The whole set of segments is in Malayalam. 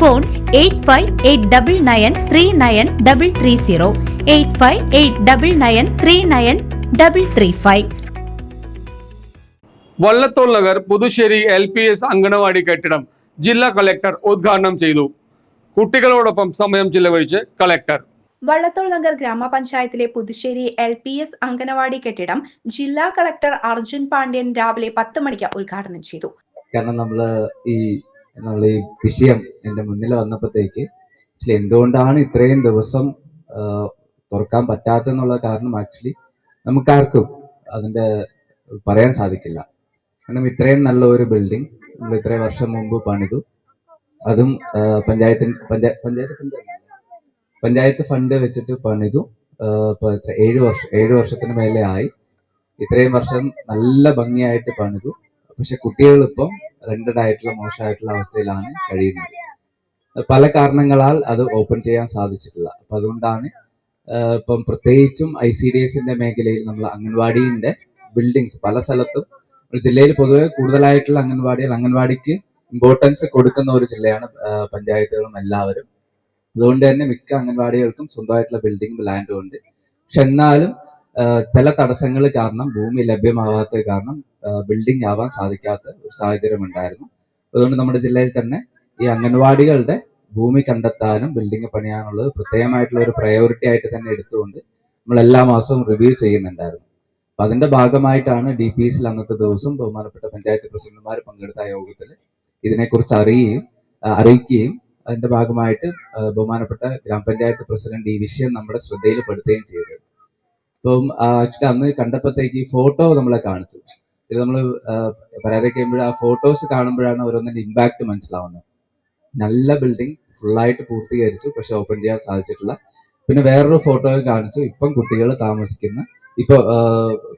Phone eight five eight double nine three nine double three zero eight five eight double nine three nine double three five Vallathol Nagar Puthussery L P S anganwadi കെട്ടിടം ജില്ലാ കളക്ടർ ഉദ്ഘാടനം ചെയ്തു. കുട്ടികളോടൊപ്പം സമയം ചിലവഴിച്ച് കളക്ടർ. വള്ളത്തോൾ നഗർ ഗ്രാമപഞ്ചായത്തിലെ Puthussery L P S anganwadi കെട്ടിടം ജില്ലാ കളക്ടർ അർജുൻ പാണ്ഡ്യൻ രാവിലെ പത്ത് മണിക്ക് ഉദ്ഘാടനം ചെയ്തു. കാരണം നമ്മൾ ഈ നമ്മൾ ഈ വിഷയം എന്റെ മുന്നിൽ വന്നപ്പോഴത്തേക്ക് ആക്ച്വലി എന്തുകൊണ്ടാണ് ഇത്രയും ദിവസം തുറക്കാൻ പറ്റാത്തെന്നുള്ള കാരണം ആക്ച്വലി നമുക്കാർക്കും അതിന്റെ പറയാൻ സാധിക്കില്ല. കാരണം ഇത്രയും നല്ല ഒരു ബിൽഡിംഗ് നമ്മൾ ഇത്രയും വർഷം മുമ്പ് പണിതു. അതും പഞ്ചായത്തിന് പഞ്ചായത്ത് പഞ്ചായത്ത് ഫണ്ട് പഞ്ചായത്ത് ഫണ്ട് വെച്ചിട്ട് പണിതു. ഇപ്പോൾ ഏഴ് വർഷം ഏഴ് വർഷത്തിന് മേലെ ആയി. ഇത്രയും വർഷം നല്ല ഭംഗിയായിട്ട് പണിതു. പക്ഷെ കുട്ടികൾ റെന്റഡ് ആയിട്ടുള്ള മോശമായിട്ടുള്ള അവസ്ഥയിലാണ് കഴിയുന്നത്. പല കാരണങ്ങളാൽ അത് ഓപ്പൺ ചെയ്യാൻ സാധിച്ചിട്ടില്ല. അപ്പൊ അതുകൊണ്ടാണ് ഇപ്പം പ്രത്യേകിച്ചും ഐ സി ഡി എസിന്റെ മേഖലയിൽ നമ്മൾ അംഗൻവാടിന്റെ ബിൽഡിങ്സ് പല സ്ഥലത്തും ഒരു ജില്ലയിൽ പൊതുവെ കൂടുതലായിട്ടുള്ള അംഗൻവാടികൾ അംഗൻവാടിക്ക് ഇമ്പോർട്ടൻസ് കൊടുക്കുന്ന ഒരു ജില്ലയാണ് പഞ്ചായത്തുകളും എല്ലാവരും. അതുകൊണ്ട് തന്നെ മിക്ക അംഗൻവാടികൾക്കും സ്വന്തമായിട്ടുള്ള ബിൽഡിംഗ് ലാൻഡും ഉണ്ട് പക്ഷെ എന്നാലും ചില തടസ്സങ്ങൾ കാരണം ഭൂമി ലഭ്യമാവാത്തത് കാരണം ബിൽഡിംഗ് ആവാൻ സാധിക്കാത്ത ഒരു സാഹചര്യം ഉണ്ടായിരുന്നു. അതുകൊണ്ട് നമ്മുടെ ജില്ലയിൽ തന്നെ ഈ അംഗൻവാടികളുടെ ഭൂമി കണ്ടെത്താനും ബിൽഡിംഗ് പണിയാനുള്ളത് പ്രത്യേകമായിട്ടുള്ള ഒരു പ്രയോറിറ്റി ആയിട്ട് തന്നെ എടുത്തുകൊണ്ട് നമ്മൾ എല്ലാ മാസവും റിവ്യൂ ചെയ്യുന്നുണ്ടായിരുന്നു. അപ്പൊ അതിന്റെ ഭാഗമായിട്ടാണ് ഡി പി എസിൽ അന്നത്തെ ദിവസം ബഹുമാനപ്പെട്ട പഞ്ചായത്ത് പ്രസിഡന്റുമാർ പങ്കെടുത്ത യോഗത്തിൽ ഇതിനെക്കുറിച്ച് അറിയുകയും അറിയിക്കുകയും അതിന്റെ ഭാഗമായിട്ട് ബഹുമാനപ്പെട്ട ഗ്രാമപഞ്ചായത്ത് പ്രസിഡന്റ് ഈ വിഷയം നമ്മുടെ ശ്രദ്ധയിൽപ്പെടുത്തുകയും ചെയ്തത് അപ്പം ആക്ച്വലി അന്ന് കണ്ടപ്പോഴത്തേക്ക് ഫോട്ടോ നമ്മളെ കാണിച്ചു. ഇത് നമ്മൾ പരാതി കഴിയുമ്പോൾ ആ ഫോട്ടോസ് കാണുമ്പോഴാണ് ഓരോന്നിന്റെ ഇമ്പാക്ട് മനസ്സിലാവുന്നത്. നല്ല ബിൽഡിംഗ് ഫുള്ളായിട്ട് പൂർത്തീകരിച്ചു പക്ഷെ ഓപ്പൺ ചെയ്യാൻ സാധിച്ചിട്ടില്ല. പിന്നെ വേറൊരു ഫോട്ടോ കാണിച്ചു. ഇപ്പം കുട്ടികൾ താമസിക്കുന്ന ഇപ്പൊ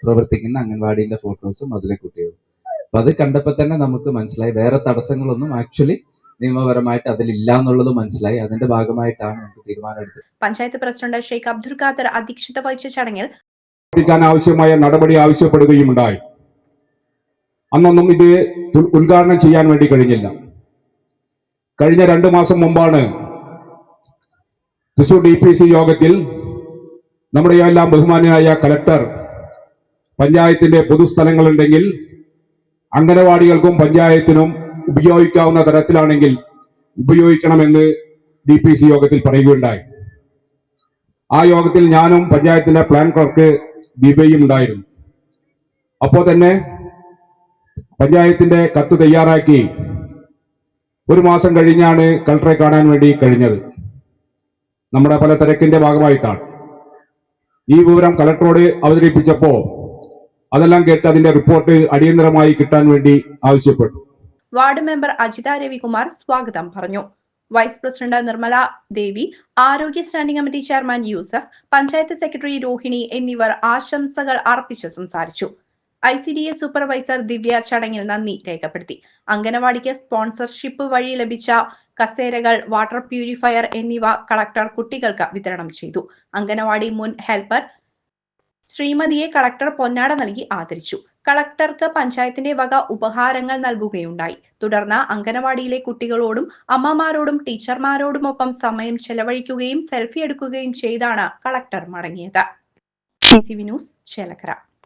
പ്രവർത്തിക്കുന്ന അംഗൻവാടിന്റെ ഫോട്ടോസും അതിലെ കുട്ടികളും. അപ്പൊ അത് കണ്ടപ്പോൾ തന്നെ നമുക്ക് മനസ്സിലായി. വേറെ തടസ്സങ്ങളൊന്നും ആക്ച്വലി നിയമപരമായിട്ട് അതിലില്ല എന്നുള്ളത് മനസ്സിലായി. അതിന്റെ ഭാഗമായിട്ടാണ് നമുക്ക് തീരുമാനമെടുത്തത്. പഞ്ചായത്ത് പ്രസിഡന്റ് ഷെയ്ഖ് അബ്ദുൽ ഖാദർ അധ്യക്ഷത വഹിച്ച ചടങ്ങിൽ ആവശ്യമായ നടപടി ആവശ്യപ്പെടുകയുമുണ്ടായി. അന്നൊന്നും ഇത് ഉദ്ഘാടനം ചെയ്യാൻ വേണ്ടി കഴിഞ്ഞില്ല. കഴിഞ്ഞ രണ്ടു മാസം മുമ്പാണ് തൃശൂർ ഡി പി സി യോഗത്തിൽ നമ്മുടെ എല്ലാം ബഹുമാനായ കലക്ടർ പഞ്ചായത്തിന്റെ പൊതുസ്ഥലങ്ങളുണ്ടെങ്കിൽ അംഗനവാടികൾക്കും പഞ്ചായത്തിനും ഉപയോഗിക്കാവുന്ന തരത്തിലാണെങ്കിൽ ഉപയോഗിക്കണമെന്ന് ഡി പി സി യോഗത്തിൽ പറയുകയുണ്ടായി. ആ യോഗത്തിൽ ഞാനും പഞ്ചായത്തിന്റെ പ്ലാൻ ക്ലർക്ക് ദീപയും ഉണ്ടായിരുന്നു. അപ്പോൾ തന്നെ പഞ്ചായത്തിന്റെ കത്ത് തയ്യാറാക്കി ഒരു മാസം കഴിഞ്ഞാണ് കളക്ടറെ കാണാൻ വേണ്ടി കഴിഞ്ഞത്. നമ്മുടെ പല തിരക്കിന്റെ ഭാഗമായിട്ടാണ്. ഈ വിവരം കളക്ടറോട് അവതരിപ്പിച്ചപ്പോ അതെല്ലാം കേട്ട് അതിന്റെ റിപ്പോർട്ട് അടിയന്തരമായി കിട്ടാൻ വേണ്ടി ആവശ്യപ്പെട്ടു. വാർഡ് മെമ്പർ അജിത രവികുമാർ സ്വാഗതം പറഞ്ഞു. വൈസ് പ്രസിഡന്റ് നിർമ്മല ദേവി ആരോഗ്യ standing committee chairman Yusuf panchayat secretary Rohini എന്നിവർ ആശംസകൾ അർപ്പിച്ച് സംസാരിച്ചു. I C D S supervisor Divya ചടങ്ങിൽ നന്ദി രേഖപ്പെടുത്തി. അംഗനവാടിക്ക് സ്പോൺസർഷിപ്പ് വഴി ലഭിച്ച കസേരകൾ വാട്ടർ പ്യൂരിഫയർ എന്നിവ കളക്ടർ കുട്ടികൾക്ക് വിതരണം ചെയ്തു. അംഗനവാടി മുൻ ഹെൽപ്പർ ശ്രീമതിയെ കളക്ടർ പൊന്നാട നൽകി ആദരിച്ചു. കളക്ടർക്ക് പഞ്ചായത്തിന്റെ വക ഉപഹാരങ്ങൾ നൽകുകയുണ്ടായി. തുടർന്ന് അംഗനവാടിയിലെ കുട്ടികളോടും അമ്മമാരോടും ടീച്ചർമാരോടുമൊപ്പം സമയം ചെലവഴിക്കുകയും സെൽഫി എടുക്കുകയും ചെയ്താണ് കളക്ടർ മടങ്ങിയത്. ന്യൂസ് ചേലക്കര.